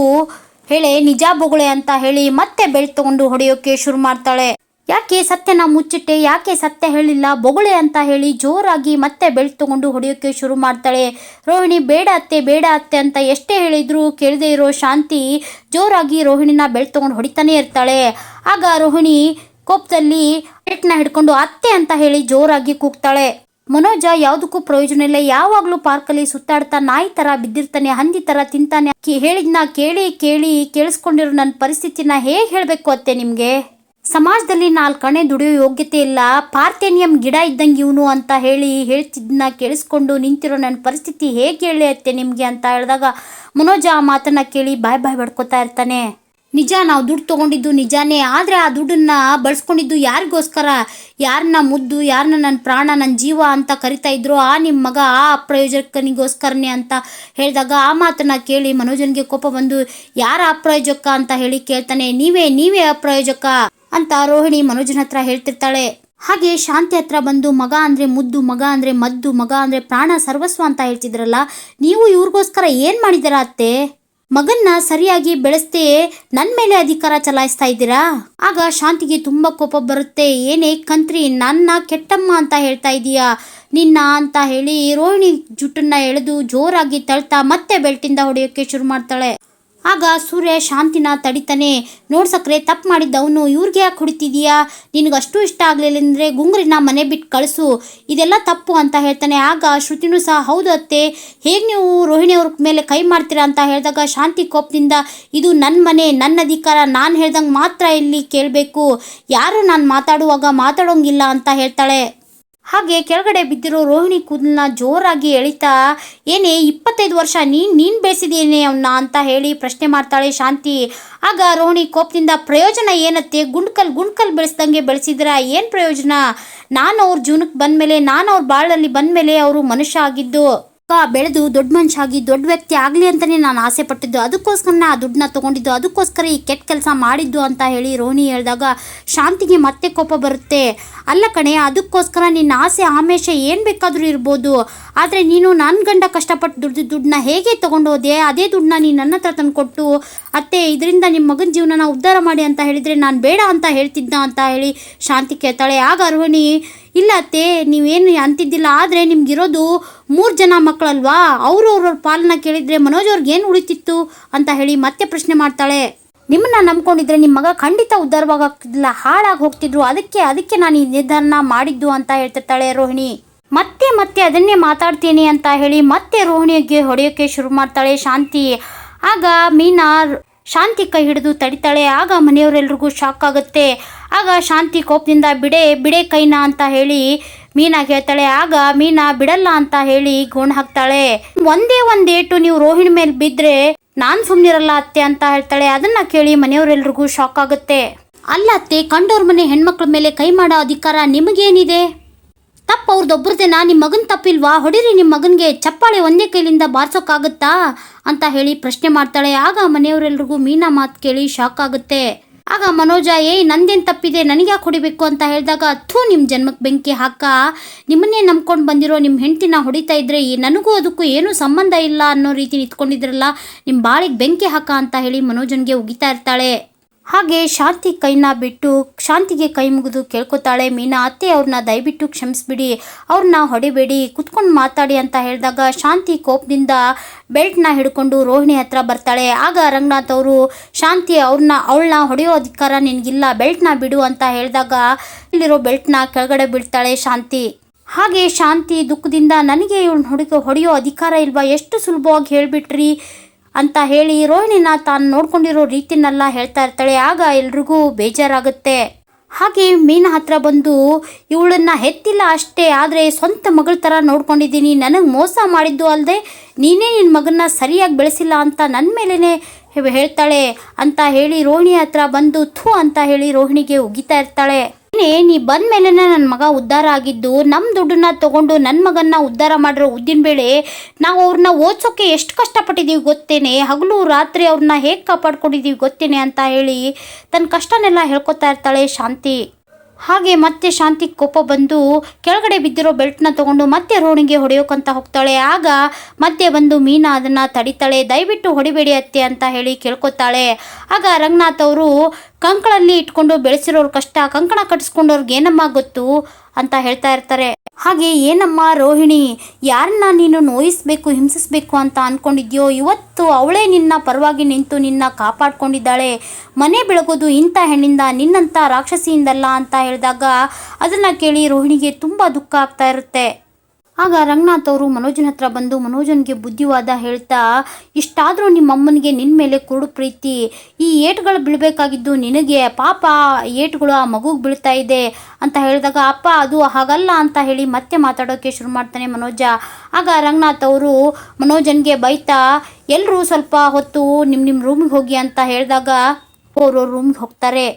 ಹೇಳೆ, ನಿಜ ಬೊಗಳೆ ಅಂತ ಹೇಳಿ ಮತ್ತೆ ಬೆಳ್ಟ್ ತಗೊಂಡು ಹೊಡೆಯೋಕೆ ಶುರು ಮಾಡ್ತಾಳೆ. ಯಾಕೆ ಸತ್ಯನ ಮುಚ್ಚಿಟ್ಟೆ? ಯಾಕೆ ಸತ್ಯ ಹೇಳಿಲ್ಲ? ಬೊಗಳೆ ಅಂತ ಹೇಳಿ ಜೋರಾಗಿ ಮತ್ತೆ ಬೆಲ್ಟ್ ತಗೊಂಡು ಹೊಡೆಯೋಕೆ ಶುರು ಮಾಡ್ತಾಳೆ. ರೋಹಿಣಿ, ಬೇಡ ಅತ್ತೆ ಬೇಡ ಅತ್ತೆ ಅಂತ ಎಷ್ಟೇ ಹೇಳಿದ್ರು ಕೇಳದೆ ಇರೋ ಶಾಂತಿ ಜೋರಾಗಿ ರೋಹಿಣಿನ ಬೆಲ್ಟ್ ತಗೊಂಡು ಹೊಡಿತಾನೆ ಇರ್ತಾಳೆ. ಆಗ ರೋಹಿಣಿ ಕೋಪದಲ್ಲಿ ಬೆಲ್ಟ್ನ ಹಿಡ್ಕೊಂಡು ಅತ್ತೆ ಅಂತ ಹೇಳಿ ಜೋರಾಗಿ ಕೂಗ್ತಾಳೆ. ಮನೋಜ ಯಾವುದಕ್ಕೂ ಪ್ರಯೋಜನ ಇಲ್ಲ. ಯಾವಾಗಲೂ ಪಾರ್ಕಲ್ಲಿ ಸುತ್ತಾಡ್ತಾ ನಾಯಿ ತರ ಬಿದ್ದಿರ್ತಾನೆ, ಹಂದಿ ತರ ತಿಂತಾನೆ. ಹೇಳಿದ್ನ ಕೇಳಿ ಕೇಳಿ ಕೇಳಿಸ್ಕೊಂಡಿರೋ ನನ್ನ ಪರಿಸ್ಥಿತಿನ ಹೇಗೆ ಹೇಳಬೇಕು ಅತ್ತೆ ನಿಮಗೆ? ಸಮಾಜದಲ್ಲಿ ನಾಲ್ಕು ಕಣೆ ದುಡಿಯೋ ಯೋಗ್ಯತೆ ಇಲ್ಲ. ಪಾರ್ಥೇನಿಯಂ ಗಿಡ ಇದ್ದಂಗೆ ಇವನು ಅಂತ ಹೇಳಿ ಹೇಳ್ತಿದ್ದನ್ನ ಕೇಳಿಸ್ಕೊಂಡು ನಿಂತಿರೋ ನನ್ನ ಪರಿಸ್ಥಿತಿ ಹೇಗೆ ಅತ್ತೆ ನಿಮಗೆ ಅಂತ ಹೇಳಿದಾಗ ಮನೋಜ ಆ ಮಾತನ್ನ ಕೇಳಿ ಬಾಯ್ ಬಾಯ್ ಬಡ್ಕೋತಾ ಇರ್ತಾನೆ. ನಿಜ ನಾವು ದುಡ್ಡು ತೊಗೊಂಡಿದ್ದು ನಿಜಾನೇ, ಆದರೆ ಆ ದುಡ್ಡನ್ನ ಬಳಸ್ಕೊಂಡಿದ್ದು ಯಾರಿಗೋಸ್ಕರ? ಯಾರನ್ನ ಮುದ್ದು ಯಾರನ್ನ ನನ್ನ ಪ್ರಾಣ ನನ್ನ ಜೀವ ಅಂತ ಕರಿತಾ ಇದ್ರು ಆ ನಿಮ್ಮ ಮಗ ಆ ಅಪ್ರಯೋಜಕನಿಗೋಸ್ಕರನೇ ಅಂತ ಹೇಳಿದಾಗ ಆ ಮಾತನ್ನ ಕೇಳಿ ಮನೋಜನ್ಗೆ ಕೋಪ ಬಂದು, ಯಾರ ಅಪ್ರಯೋಜಕ ಅಂತ ಹೇಳಿ ಕೇಳ್ತಾನೆ, ನೀವೇ ನೀವೇ ಅಪ್ರಯೋಜಕ? ಅಂತ ರೋಹಿಣಿ ಮನೋಜನ ಹತ್ರ ಹೇಳ್ತಿರ್ತಾಳೆ. ಹಾಗೆ ಶಾಂತಿ ಹತ್ರ ಬಂದು ಮಗ ಅಂದ್ರೆ ಮುದ್ದು, ಮಗ ಅಂದ್ರೆ ಮದ್ದು, ಮಗ ಅಂದ್ರೆ ಪ್ರಾಣ, ಸರ್ವಸ್ವ ಅಂತ ಹೇಳ್ತಿದ್ರಲ್ಲ, ನೀವು ಇವ್ರಿಗೋಸ್ಕರ ಏನ್ ಮಾಡಿದ್ದೀರಾ ಅತ್ತೆ? ಮಗನ್ನ ಸರಿಯಾಗಿ ಬೆಳೆಸ್ತೇ ನನ್ನ ಮೇಲೆ ಅಧಿಕಾರ ಚಲಾಯಿಸ್ತಾ ಇದ್ದೀರಾ? ಆಗ ಶಾಂತಿಗೆ ತುಂಬಾ ಕೋಪ ಬರುತ್ತೆ. ಏನೇ ಕಂತ್ರಿ, ನನ್ನ ಕೆಟ್ಟಮ್ಮ ಅಂತ ಹೇಳ್ತಾ ಇದೀಯಾ? ನಿನ್ನ ಅಂತ ಹೇಳಿ ರೋಹಿಣಿ ಜುಟ್ಟನ್ನ ಎಳೆದು ಜೋರಾಗಿ ತಳ್ತಾ ಮತ್ತೆ ಬೆಲ್ಟಿಂದ ಹೊಡೆಯೋಕೆ ಶುರು ಮಾಡ್ತಾಳೆ. ಆಗ ಸೂರ್ಯ ಶಾಂತಿನ ತಡಿತಾನೆ ನೋಡ್ಸಕ್ರೆ ತಪ್ಪು ಮಾಡಿದ್ದವನು ಇವ್ರಿಗೆ ಯಾಕೆ ನಿನಗೆ ಅಷ್ಟು ಇಷ್ಟ ಆಗಲಿಲ್ಲ ಅಂದರೆ ಗುಂಗ್ರಿನ ಮನೆ ಬಿಟ್ಟು ಕಳಿಸು. ಇದೆಲ್ಲ ತಪ್ಪು ಅಂತ ಹೇಳ್ತಾನೆ. ಆಗ ಶ್ರುತಿನೂ ಸಹ, ಹೌದು ಅತ್ತೆ, ಹೇಗೆ ನೀವು ರೋಹಿಣಿ ಅವ್ರ ಮೇಲೆ ಕೈ ಮಾಡ್ತೀರಾ? ಅಂತ ಹೇಳಿದಾಗ ಶಾಂತಿ ಕೋಪದಿಂದ, ಇದು ನನ್ನ ಮನೆ ನನ್ನ ಅಧಿಕಾರ, ನಾನು ಹೇಳ್ದಂಗೆ ಮಾತ್ರ ಇಲ್ಲಿ ಕೇಳಬೇಕು. ಯಾರು ನಾನು ಮಾತಾಡುವಾಗ ಮಾತಾಡೋಂಗಿಲ್ಲ ಅಂತ ಹೇಳ್ತಾಳೆ. ಹಾಗೆ ಕೆಳಗಡೆ ಬಿದ್ದಿರೋ ರೋಹಿಣಿ ಕೂದಲನ್ನ ಜೋರಾಗಿ ಎಳಿತಾ, ಏನೇ ಇಪ್ಪತ್ತೈದು ವರ್ಷ ನೀನ್ ನೀನ್ ಬೆಳೆಸಿದೇನೆ ಅವನ್ನ ಅಂತ ಹೇಳಿ ಪ್ರಶ್ನೆ ಮಾಡ್ತಾಳೆ ಶಾಂತಿ. ಆಗ ರೋಹಿಣಿ ಕೋಪದಿಂದ, ಪ್ರಯೋಜನ ಏನತ್ತೆ? ಗುಂಡ್ಕಲ್ ಗುಂಡ್ಕಲ್ ಬೆಳೆಸ್ದಂಗೆ ಬೆಳೆಸಿದ್ರ ಏನು ಪ್ರಯೋಜನ? ನಾನು ಅವ್ರ ಜೀವನಕ್ಕೆ ಬಂದ್ಮೇಲೆ, ನಾನು ಅವ್ರ ಬಾಳಲ್ಲಿ ಬಂದ್ಮೇಲೆ ಅವರು ಮನುಷ್ಯ ಆಗಿದ್ದು ಬೆಳೆದು ದೊಡ್ಡ ಮನುಷ್ಯ ಆಗಿ ದೊಡ್ಡ ವ್ಯಕ್ತಿ ಆಗಲಿ ಅಂತಲೇ ನಾನು ಆಸೆ ಪಟ್ಟಿದ್ದು ಅದಕ್ಕೋಸ್ಕರ ಆ ದುಡ್ಡನ್ನ ತೊಗೊಂಡಿದ್ದು. ಅದಕ್ಕೋಸ್ಕರ ಈ ಕೆಟ್ಟ ಕೆಲಸ ಮಾಡಿದ್ದು ಅಂತ ಹೇಳಿ ರೋಹಿಣಿ ಹೇಳಿದಾಗ, ಶಾಂತಿಗೆ ಮತ್ತೆ ಕೋಪ ಬರುತ್ತೆ. ಅಲ್ಲ ಕಣೆ, ಅದಕ್ಕೋಸ್ಕರ ನಿನ್ನ ಆಸೆ ಆಮೇಷ ಏನು ಬೇಕಾದರೂ ಇರ್ಬೋದು. ಆದರೆ ನೀನು ನನ್ನ ಗಂಡ ಕಷ್ಟಪಟ್ಟು ದುಡ್ದು, ದುಡ್ಡನ್ನ ಹೇಗೆ ತೊಗೊಂಡು ಅದೇ ದುಡ್ಡನ್ನ ನೀನು ನನ್ನ ಹತ್ರ ತಂದುಕೊಟ್ಟು ಅತ್ತೆ, ಇದರಿಂದ ನಿಮ್ಮ ಮಗನ ಜೀವನನ ಉದ್ಧಾರ ಮಾಡಿ ಅಂತ ಹೇಳಿದರೆ ನಾನು ಬೇಡ ಅಂತ ಹೇಳ್ತಿದ್ದ ಅಂತ ಹೇಳಿ ಶಾಂತಿ ಕೇಳ್ತಾಳೆ. ಆಗ ರೋಹಿಣಿ ಇಲ್ಲ ಅತ್ತೆ, ನೀವೇನು ಅಂತಿದ್ದಿಲ್ಲ, ಆದರೆ ನಿಮಗಿರೋದು ಮೂರು ಜನ ಮಕ್ಕಳಲ್ವಾ? ಅವರು ಅವ್ರವ್ರ ಪಾಲನ್ನ ಕೇಳಿದರೆ ಮನೋಜ್ ಅವ್ರಿಗೆ ಏನು ಉಳಿತಿತ್ತು ಅಂತ ಹೇಳಿ ಮತ್ತೆ ಪ್ರಶ್ನೆ ಮಾಡ್ತಾಳೆ. ನಿಮ್ಮನ್ನ ನಂಬ್ಕೊಂಡಿದ್ರೆ ನಿಮ್ಮ ಮಗ ಖಂಡಿತ ಉದ್ಧಾರವಾಗ್ತಿಲ್ಲ ಹಾಳಾಗಿ ಹೋಗ್ತಿದ್ರು, ಅದಕ್ಕೆ ಅದಕ್ಕೆ ನಾನು ಈ ನಿರ್ಧಾರನ ಮಾಡಿದ್ದು ಅಂತ ಹೇಳ್ತಿರ್ತಾಳೆ ರೋಹಿಣಿ. ಮತ್ತೆ ಮತ್ತೆ ಅದನ್ನೇ ಮಾತಾಡ್ತೀನಿ ಅಂತ ಹೇಳಿ ಮತ್ತೆ ರೋಹಿಣಿಗೆ ಹೊಡೆಯೋಕೆ ಶುರು ಮಾಡ್ತಾಳೆ ಶಾಂತಿ. ಆಗ ಮೀನಾ ಶಾಂತಿ ಕೈ ಹಿಡಿದು ತಡಿತಾಳೆ, ಆಗ ಮನೆಯವರೆಲ್ರಿಗೂ ಶಾಕ್ ಆಗುತ್ತೆ. ಆಗ ಶಾಂತಿ ಕೋಪದಿಂದ ಬಿಡೆ ಬಿಡೆ ಕೈನ ಅಂತ ಹೇಳಿ ಮೀನಾ ಕೇಳ್ತಾಳೆ. ಆಗ ಮೀನಾ ಬಿಡಲ್ಲ ಅಂತ ಹೇಳಿ ಗೋಣ್ ಹಾಕ್ತಾಳೆ. ಒಂದೇ ಒಂದ್ ಏಟು ನೀವು ರೋಹಿಣಿ ಮೇಲೆ ಬಿದ್ರೆ ನಾನ್ ಸುಮ್ನಿರಲ್ಲ ಅತ್ತೆ ಅಂತ ಹೇಳ್ತಾಳೆ. ಅದನ್ನ ಕೇಳಿ ಮನೆಯವರೆಲ್ರಿಗೂ ಶಾಕ್ ಆಗುತ್ತೆ. ಅಲ್ಲ ಅತ್ತೆ ಕಂಡೋರ್ ಮನೆ ಹೆಣ್ಮಕ್ಳ ಮೇಲೆ ಕೈ ಮಾಡೋ ಅಧಿಕಾರ ನಿಮಗೇನಿದೆ? ತಪ್ಪು ಅವ್ರದ್ದೊಬ್ಬರದೇನಾ ನಿಮ್ಮ ಮಗನ ತಪ್ಪಿಲ್ವಾ? ಹೊಡಿರಿ ನಿಮ್ಮ ಮಗನಿಗೆ, ಚಪ್ಪಾಳೆ ಒಂದೇ ಕೈಲಿಂದ ಬಾರ್ಸೋಕ್ಕಾಗುತ್ತಾ ಅಂತ ಹೇಳಿ ಪ್ರಶ್ನೆ ಮಾಡ್ತಾಳೆ. ಆಗ ಮನೆಯವರೆಲ್ರಿಗೂ ಮೀನಾ ಮಾತು ಕೇಳಿ ಶಾಕ್ ಆಗುತ್ತೆ. ಆಗ ಮನೋಜ, ಏಯ್, ನಂದೇನು ತಪ್ಪಿದೆ? ನನಗೆ ಯಾಕೆ ಹೊಡಿಬೇಕು? ಅಂತ ಹೇಳಿದಾಗ, ಥೂ ನಿಮ್ಮ ಜನ್ಮಕ್ಕೆ ಬೆಂಕಿ ಹಾಕ. ನಿಮ್ಮನ್ನೇ ನಂಬ್ಕೊಂಡು ಬಂದಿರೋ ನಿಮ್ಮ ಹೆಂಡ್ತಿನ ಹೊಡಿತಾ ಇದ್ರೆ ಈ ನನಗೂ ಅದಕ್ಕೂ ಏನೂ ಸಂಬಂಧ ಇಲ್ಲ ಅನ್ನೋ ರೀತಿ ನಿಂತ್ಕೊಂಡಿದ್ರಲ್ಲ ನಿಮ್ಮ ಬಾಳಿಗೆ ಬೆಂಕಿ ಹಾಕ ಅಂತ ಹೇಳಿ ಮನೋಜನ್ಗೆ ಉಗಿತಾ ಇರ್ತಾಳೆ. ಹಾಗೆ ಶಾಂತಿ ಕೈನ ಬಿಟ್ಟು ಶಾಂತಿಗೆ ಕೈ ಮುಗಿದು ಕೇಳ್ಕೊತಾಳೆ ಮೀನಾ, ಅತ್ತೆ ಅವ್ರನ್ನ ದಯವಿಟ್ಟು ಕ್ಷಮಿಸ್ಬಿಡಿ ಅವ್ರನ್ನ ಹೊಡಿಬೇಡಿ, ಕುತ್ಕೊಂಡು ಮಾತಾಡಿ ಅಂತ ಹೇಳಿದಾಗ ಶಾಂತಿ ಕೋಪದಿಂದ ಬೆಲ್ಟ್ನ ಹಿಡ್ಕೊಂಡು ರೋಹಿಣಿ ಹತ್ರ ಬರ್ತಾಳೆ. ಆಗ ರಂಗನಾಥ್ ಅವರು, ಶಾಂತಿ ಅವ್ರನ್ನ ಅವಳನ್ನ ಹೊಡೆಯೋ ಅಧಿಕಾರ ನಿನಗಿಲ್ಲ, ಬೆಲ್ಟ್ನ ಬಿಡು ಅಂತ ಹೇಳಿದಾಗ ಇಲ್ಲಿರೋ ಬೆಲ್ಟ್ನ ಕೆಳಗಡೆ ಬಿಡ್ತಾಳೆ ಶಾಂತಿ. ಹಾಗೆ ಶಾಂತಿ ದುಃಖದಿಂದ, ನನಗೆ ಇವಳನ್ನ ಹೊಡಿಕೊ ಹೊಡೆಯೋ ಅಧಿಕಾರ ಇಲ್ವಾ? ಎಷ್ಟು ಸುಲಭವಾಗಿ ಹೇಳಿಬಿಟ್ರಿ? ಅಂತ ಹೇಳಿ ರೋಹಿಣಿನ ತಾನು ನೋಡ್ಕೊಂಡಿರೋ ರೀತಿನೆಲ್ಲ ಹೇಳ್ತಾ ಇರ್ತಾಳೆ. ಆಗ ಎಲ್ರಿಗೂ ಬೇಜಾರಾಗುತ್ತೆ. ಹಾಗೆ ಮೀನ ಹತ್ರ ಬಂದು, ಇವಳನ್ನ ಹೆತ್ತಿಲ್ಲ ಅಷ್ಟೇ, ಆದರೆ ಸ್ವಂತ ಮಗಳ ಥರ ನೋಡ್ಕೊಂಡಿದ್ದೀನಿ. ನನಗೆ ಮೋಸ ಮಾಡಿದ್ದು ಅಲ್ಲದೆ ನೀನೇ ನಿನ್ನ ಮಗನ್ನ ಸರಿಯಾಗಿ ಬೆಳೆಸಿಲ್ಲ ಅಂತ ನನ್ನ ಮೇಲೇ ಹೇಳ್ತಾಳೆ ಅಂತ ಹೇಳಿ ರೋಹಿಣಿ ಹತ್ರ ಬಂದು ಥೂ ಅಂತ ಹೇಳಿ ರೋಹಿಣಿಗೆ ಉಗಿತಾ ಇರ್ತಾಳೆ. ನೀ ಬಂದ ಮೇಲೆ ನನ್ನ ಮಗ ಉದ್ಧಾರ ಆಗಿದ್ದು ನಮ್ಮ ದುಡ್ಡನ್ನ ತಗೊಂಡು ನನ್ನ ಮಗನ್ನ ಉದ್ಧಾರ ಮಾಡಿರೋ ಉದ್ದಿನ ಬೇಳೆ ನಾವು ಅವ್ರನ್ನ ಓದ್ಸೋಕೆ ಎಷ್ಟು ಕಷ್ಟಪಟ್ಟಿದ್ದೀವಿ ಗೊತ್ತೇನೆ? ಹಗಲು ರಾತ್ರಿ ಅವ್ರನ್ನ ಹೇಗೆ ಕಾಪಾಡ್ಕೊಂಡಿದ್ದೀವಿ ಗೊತ್ತೇನೆ ಅಂತ ಹೇಳಿ ತನ್ನ ಕಷ್ಟನೆಲ್ಲ ಹೇಳ್ಕೊತಾ ಇರ್ತಾಳೆ ಶಾಂತಿ. ಹಾಗೆ ಮತ್ತೆ ಶಾಂತಿ ಕೋಪ ಬಂದು ಕೆಳಗಡೆ ಬಿದ್ದಿರೋ ಬೆಲ್ಟ್ನ ತಗೊಂಡು ಮತ್ತೆ ರೋಣಿಗೆ ಹೊಡೆಯೋಕಂತ ಹೋಗ್ತಾಳೆ. ಆಗ ಮತ್ತೆ ಬಂದು ಮೀನಾ ಅದನ್ನ ತಡಿತಾಳೆ. ದಯವಿಟ್ಟು ಹೊಡಿಬೇಡಿ ಅತ್ತೆ ಅಂತ ಹೇಳಿ ಕೇಳ್ಕೊತಾಳೆ. ಆಗ ರಂಗನಾಥ್ ಅವರು ಕಂಕಳಲ್ಲಿ ಇಟ್ಕೊಂಡು ಬೆಳೆಸಿರೋರು ಕಷ್ಟ, ಕಂಕಣ ಕಟ್ಟಿಸ್ಕೊಂಡವ್ರಿಗೆ ಏನಮ್ಮ ಗೊತ್ತು? ಅಂತ ಹೇಳ್ತಾ ಇರ್ತಾರೆ. ಹಾಗೆ, ಏನಮ್ಮ ರೋಹಿಣಿ, ಯಾರನ್ನ ನೀನು ನೋಯಿಸ್ಬೇಕು, ಹಿಂಸಿಸ್ಬೇಕು ಅಂತ ಅನ್ಕೊಂಡಿದ್ಯೋ? ಇವತ್ತು ಅವಳೇ ನಿನ್ನ ಪರವಾಗಿ ನಿಂತು ನಿನ್ನ ಕಾಪಾಡ್ಕೊಂಡಿದ್ದಾಳೆ. ಮನೆ ಬೆಳಗೋದು ಇಂಥ ಹೆಣ್ಣಿಂದ ನಿನ್ನಂಥ ರಾಕ್ಷಸಿಯಿಂದಲ್ಲ ಅಂತ ಹೇಳಿದಾಗ ಅದನ್ನ ಕೇಳಿ ರೋಹಿಣಿಗೆ ತುಂಬ ದುಃಖ ಆಗ್ತಾ ಇರುತ್ತೆ. ಆಗ ರಂಗನಾಥ್ ಅವರು ಮನೋಜನ ಹತ್ರ ಬಂದು ಮನೋಜನ್ಗೆ ಬುದ್ಧಿವಾದ ಹೇಳ್ತಾ, ಇಷ್ಟಾದರೂ ನಿಮ್ಮ ಅಮ್ಮನಿಗೆ ನಿನ್ನ ಮೇಲೆ ಕುರುಡು ಪ್ರೀತಿ. ಈ ಏಟುಗಳು ಬೀಳಬೇಕಾಗಿದ್ದು ನಿನಗೆ, ಪಾಪ ಏಟುಗಳು ಆ ಮಗುಗೆ ಬೀಳ್ತಾ ಇದೆ ಅಂತ ಹೇಳಿದಾಗ, ಅಪ್ಪ ಅದು ಹಾಗಲ್ಲ ಅಂತ ಹೇಳಿ ಮತ್ತೆ ಮಾತಾಡೋಕ್ಕೆ ಶುರು ಮಾಡ್ತಾನೆ ಮನೋಜ. ಆಗ ರಂಗನಾಥ್ ಅವರು ಮನೋಜನ್ಗೆ ಬೈತಾ ಎಲ್ಲರೂ ಸ್ವಲ್ಪ ಹೊತ್ತು ನಿಮ್ಮ ನಿಮ್ಮ ರೂಮಿಗೆ ಹೋಗಿ ಅಂತ ಹೇಳಿದಾಗ ಅವ್ರವ್ರ ರೂಮ್ಗೆ ಹೋಗ್ತಾರೆ.